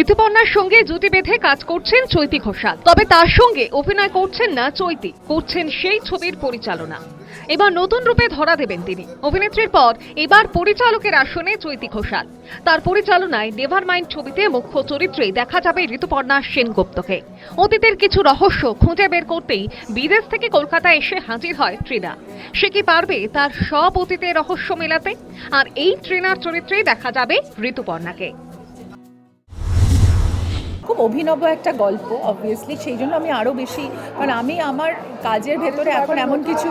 ঋতুপর্ণার সঙ্গে জুটি বেঁধে কাজ করছেন চৈতি ঘোষাল। তবে তার সঙ্গে অভিনয় করছেন না চৈতি, করছেন সেই ছবির পরিচালনা। এবার নতুন রূপে ধরা দেবেন তিনি। অভিনেত্রীর পর এবার পরিচালকের আসনে চৈতি ঘোষাল। তার পরিচালনায় নেভার মাইন্ড ছবিতে মুখ্য চরিত্রে দেখা যাবে ঋতুপর্ণা সেনগুপ্তকে। অতীতের কিছু রহস্য খুঁজে বের করতেই বিদেশ থেকে কলকাতায় এসে হাজির হয় ট্রিনা সে কি পারবে তার সব অতীতের রহস্য মেলাতে? আর এই ট্রিনার চরিত্রেই দেখা যাবে ঋতুপর্ণাকে। অভিনব একটা গল্প অবভিয়াসলি সেই জন্য আমি আরও বেশি কারণ আমি আমার কাজের ভেতরে এখন এমন কিছু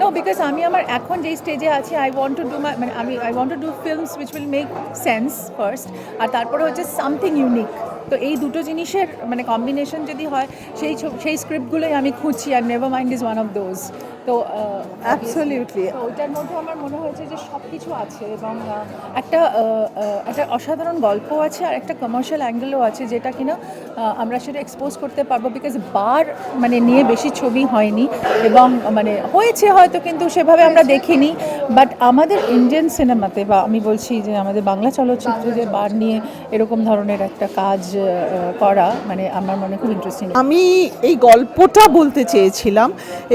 নো বিকজ আমি আমার এখন যেই স্টেজে আছি I want to do my মানে আমি I want to do films which will make sense first আর তারপরে হচ্ছে সামথিং ইউনিক তো এই দুটো জিনিসের মানে কম্বিনেশন যদি হয় সেই সেই স্ক্রিপ্টগুলোই আমি খুঁজছি আর never mind is one of those তো. তো ওইটার মধ্যে আমার মনে হয়েছে যে সব কিছু আছে এবং একটা একটা অসাধারণ গল্প আছে আর একটা কমার্শিয়াল অ্যাঙ্গেলও আছে যেটা কিনা আমরা সেটা এক্সপোজ করতে পারব বিকজ বার মানে নিয়ে বেশি ছবি হয়নি এবং মানে হয়েছে হয়তো কিন্তু সেভাবে আমরা দেখিনি বাট আমাদের ইন্ডিয়ান সিনেমাতে বা আমি বলছি যে আমাদের বাংলা চলচ্চিত্রে যে বার নিয়ে এরকম ধরনের একটা কাজ করা মানে আমার মনে খুব ইন্টারেস্টিং আমি এই গল্পটা বলতে চেয়েছিলাম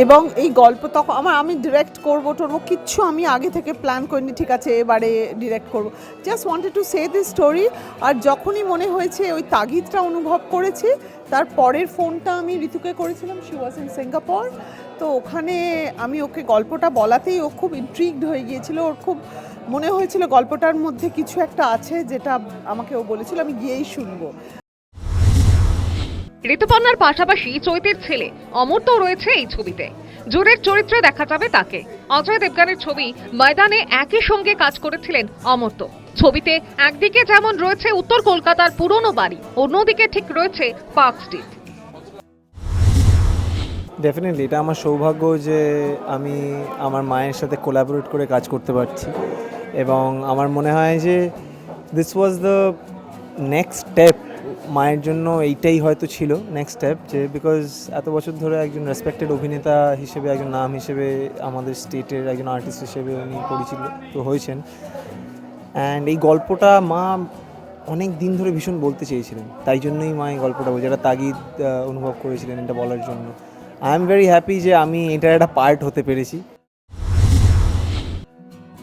এবং এই গল্প তখন আমার, আমি ডিরেক্ট করব টরবো কিচ্ছু আমি আগে থেকে প্ল্যান করিনি, ঠিক আছে, এবারে ডিরেক্ট করব। Just wanted to say this story আর যখনই মনে হয়েছে ওই তাগিদটা অনুভব করেছি তার পরের ফোনটা আমি ঋতুকে করেছিলাম শি ওয়াজ ইন সিঙ্গাপুর তো ওখানে আমি ওকে গল্পটা বলাতেই ও খুব ইন্ট্রিগড হয়ে গিয়েছিল, ওর খুব মনে হয়েছিল গল্পটার মধ্যে কিছু একটা আছে যেটা আমাকে ও বলেছিল, আমি গিয়েই শুনব। ঋতুপর্ণার পাশাপাশি চৈতির ছেলে অমর্ত রয়েছে এই ছবিতে। জোরের চরিত্রে দেখা যাবে তাকে। অজয় দেবগানের ছবি ময়দানে একই সঙ্গে কাজ করেছিলেন অমর্ত ছবিতে একদিকে যেমন রয়েছে উত্তর কলকাতার পুরনো বাড়ি, অন্যদিকে ঠিক রয়েছে পার্ক স্ট্রিট। ডেফিনেটলি এটা আমার সৌভাগ্য যে আমি আমার মায়ের সাথে কোলাবোরেট করে কাজ করতে পারছি। এবং আমার মনে হয় যে this was the next step মায়ের জন্য এইটাই হয়তো ছিল নেক্সট স্টেপ যে বিকজ এত বছর ধরে একজন রেসপেক্টেড অভিনেতা হিসেবে, একজন নাম হিসেবে আমাদের স্টেটের একজন আর্টিস্ট হিসেবে উনি পরিচিত হয়েছেন। অ্যান্ড এই গল্পটা মা অনেক দিন ধরে ভীষণ বলতে চেয়েছিলেন। তাই জন্যই মা এই গল্পটা বলছে। এটা তাগিদ অনুভব করেছিলেন এটা বলার জন্য। আই এম ভেরি হ্যাপি যে আমি এটার একটা পার্ট হতে পেরেছি।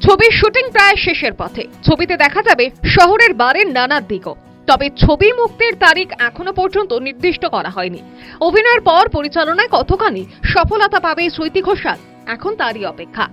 ছবির শুটিং প্রায় শেষের পথে। ছবিতে দেখা যাবে শহরের বারের নানা দিকও তবে ছবি মুক্তির তারিখ এখনও পর্যন্ত নির্দিষ্ট করা হয়নি। অভিনয়ের পর পরিচালনায় কতখানি সফলতা পাবে চৈতি ঘোষাল এখন তারই অপেক্ষা।